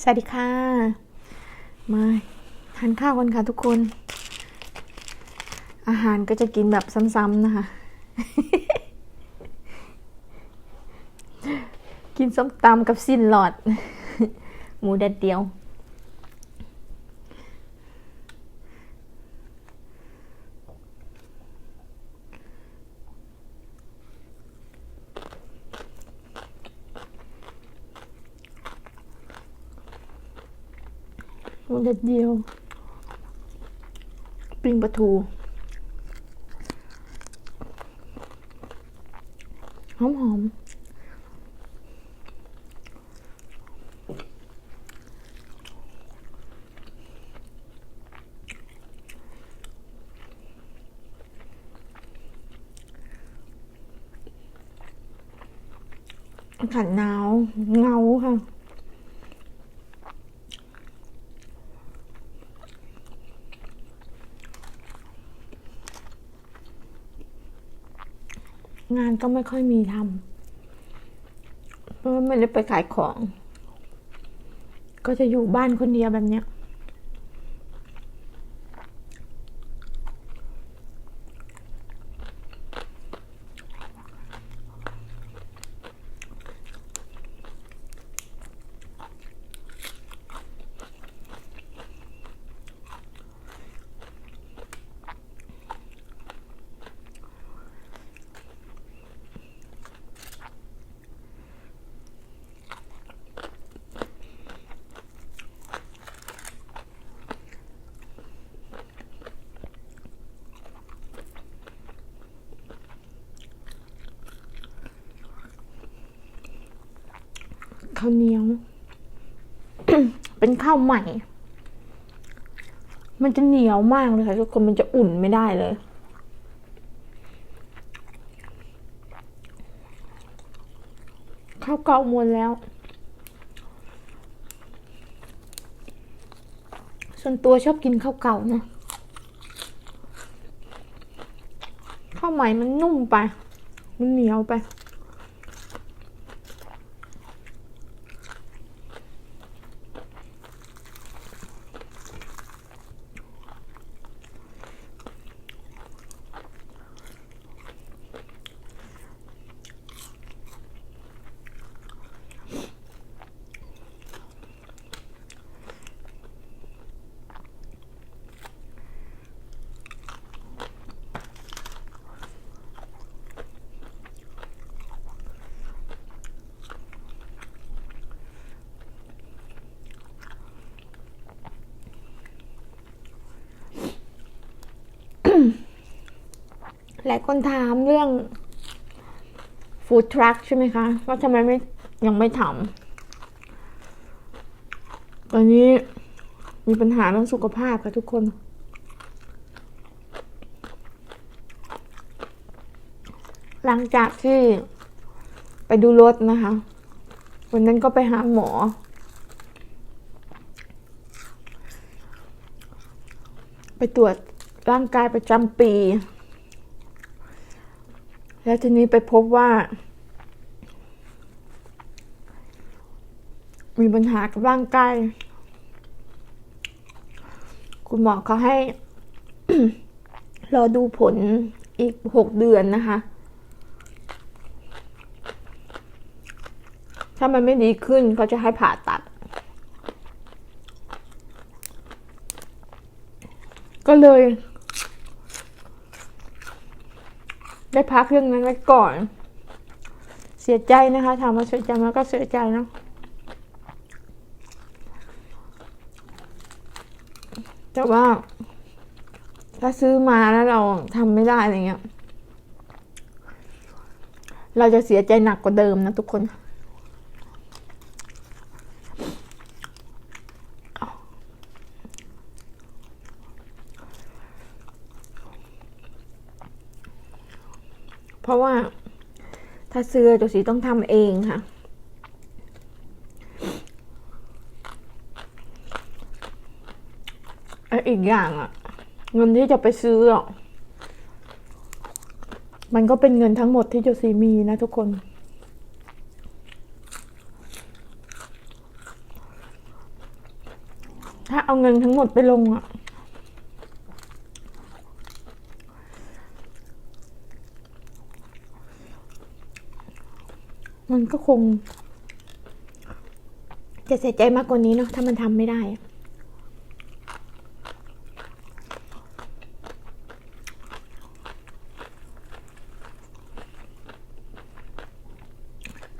สวัสดีค่ะ มาทานข้าวกันค่ะทุกคน อาหารก็จะกินแบบซ้ำๆนะคะ กินส้มตำกับสิ้นหลอด หมูแดดเดียว หมูแดดเดียว ปิ้งปลาทูหอมหอมอากาศหนาวเงาค่ะ งานก็ไม่ค่อยมีทำเพราะไม่ได้ไปขายของ ก็จะอยู่บ้านคนเดียวแบบเนี้ย ข้าวเหนียว เป็นข้าวใหม่ มันจะเหนียวมากเลยค่ะทุกคนมันจะอุ่นไม่ได้เลยข้าวเก่าหมดแล้ว ส่วนตัวชอบกินข้าวเก่านะข้าวใหม่มันนุ่มไป มันเหนียวไป หลายคนถามเรื่องฟู้ดทรัคใช่ไหมคะว่าทำไมไม่ยังไม่ทำตอนนี้มีปัญหาเรื่องสุขภาพค่ะทุกคน หลังจากที่ไปดูรถนะคะ วันนั้นก็ไปหาหมอ ไปตรวจร่างกายประจำปี แล้วทีนี้ไปพบว่า มีปัญหากับร่างกาย คุณหมอเขาให้ รอดูผลอีกหกเดือนนะคะ ถ้ามันไม่ดีขึ้นเขาจะให้ผ่าตัด ก็เลย ได้พักเรื่องนั้นไว้ก่อน เสียใจนะคะถามว่าเสียใจไหมก็เสียใจเนาะแต่ว่า ถ้าซื้อมาแล้วเราทำไม่ได้อะไรเงี้ย เราจะเสียใจหนักกว่าเดิมนะทุกคน เพราะว่า ถ้าซื้อตัวสีต้องทำเองค่ะและอีกอย่างอะเงินที่จะไปซื้ออะมันก็เป็นเงินทั้งหมดที่โจซีมีนะทุกคนถถ้าเอาเงินทั้งหมดไปลงอะ มันก็คง จะเสียใจมากกว่านี้เนาะถ้ามันทำไม่ได้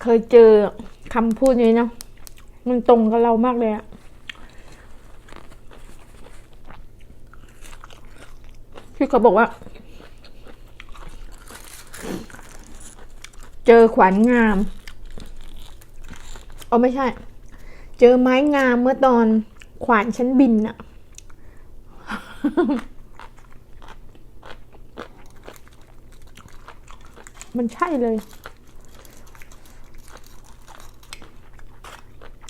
เคยเจอคำพูดนี้เนาะมันตรงกับเรามากเลยอะที่เขาบอกว่า เจอขวานงาม เอไม่ใช่ เจอไม้งามเมื่อตอนขวานชั้นบินอะมันใช่เลย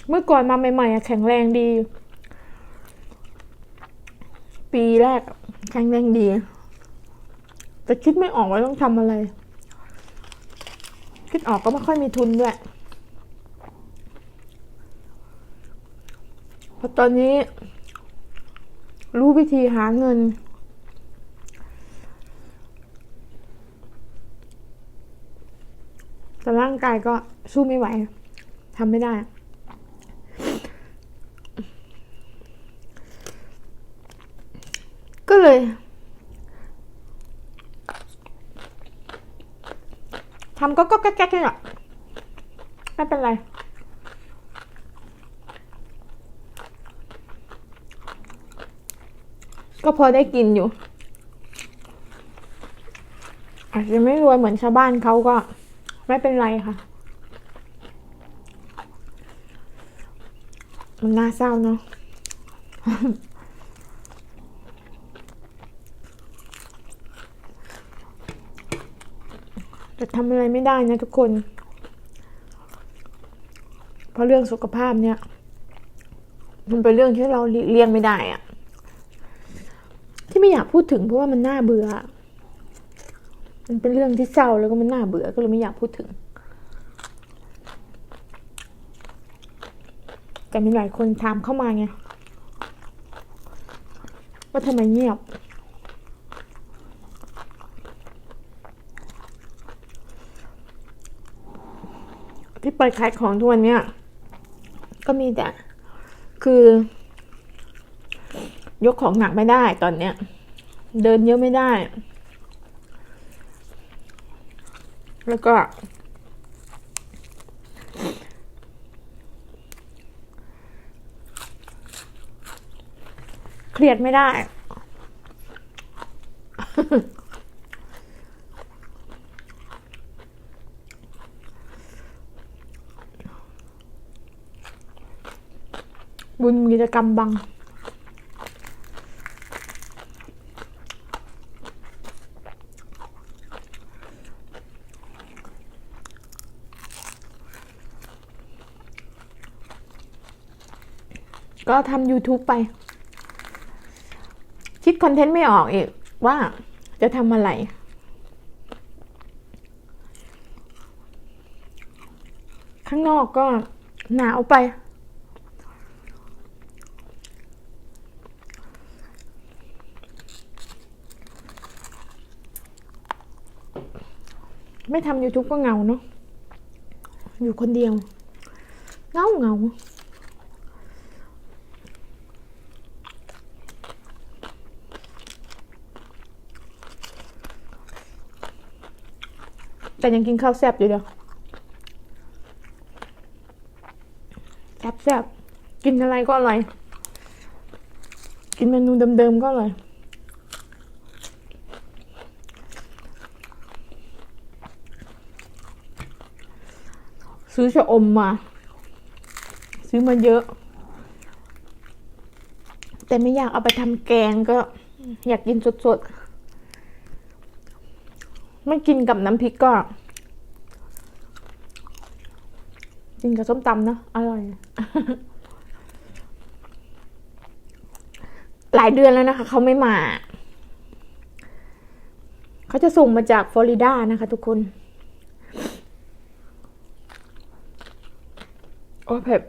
เมื่อก่อนมาใหม่ๆอะแข็งแรงดี ปีแรกแข็งแรงดี แต่คิดไม่ออกว่าต้องทำอะไร คิดออกก็ไม่ค่อยมีทุนด้วย เพ ราะตอนนี้ รู้วิธีหาเงิน แต่ร่างกายก็สู้ไม่ไหวทำไม่ได้ ก็เลยทำก็ก็แก๊กๆนี่แหละไม่เป็นไร ก็พอได้กินอยู่ อาจจะไม่รวยเหมือนชาวบ้านเขาก็ ไม่เป็นไรค่ะ มันน่าเศร้าเนาะแต่ทำอะไรไม่ได้นะทุกคน เพราะเรื่องสุขภาพเนี่ย มันเป็นเรื่องที่เราเลี่ยงไม่ได้อะ ไม่อยากพูดถึงเพราะว่ามันน่าเบื่อ มันเป็นเรื่องที่เศร้าแล้วก็มันน่าเบื่อก็เลยไม่อยากพูดถึง แต่มีหลายคนถามเข้ามาไงว่าทำไมเงียบ ที่เปิดขายของทุกวันเนี้ยก็มีแต่คือยกของหนักไม่ได้ตอนเนี้ย เดินเยอะไม่ได้ แล้วก็ เครียดไม่ได้ บุญกิจกรรมบัง ก็ทำ YouTube ไป คิดคอนเทนต์ไม่ออกอีกว่าจะทำอะไร ข้างนอกก็หนาวไป ไม่ทำ YouTube ก็เงาเนาะอยู่คนเดียว เงาเงา แต่ยังกินข้าวแซ่บอยู่เดียวแซ่บแซ่บกินอะไรก็อร่อย กินเมนูเดิมๆก็อร่อยซื้อชะอมมา ซื้อมาเยอะ แต่ไม่อยากเอาไปทำแกงก็อยากกินสดๆ ไม่กินกับน้ำพริกก็ กินกับส้มตำนะอร่อย หลายเดือนแล้วนะคะเขาไม่มา เขาจะส่งมาจากฟลอริดานะคะทุกคน โอ้เผ็ด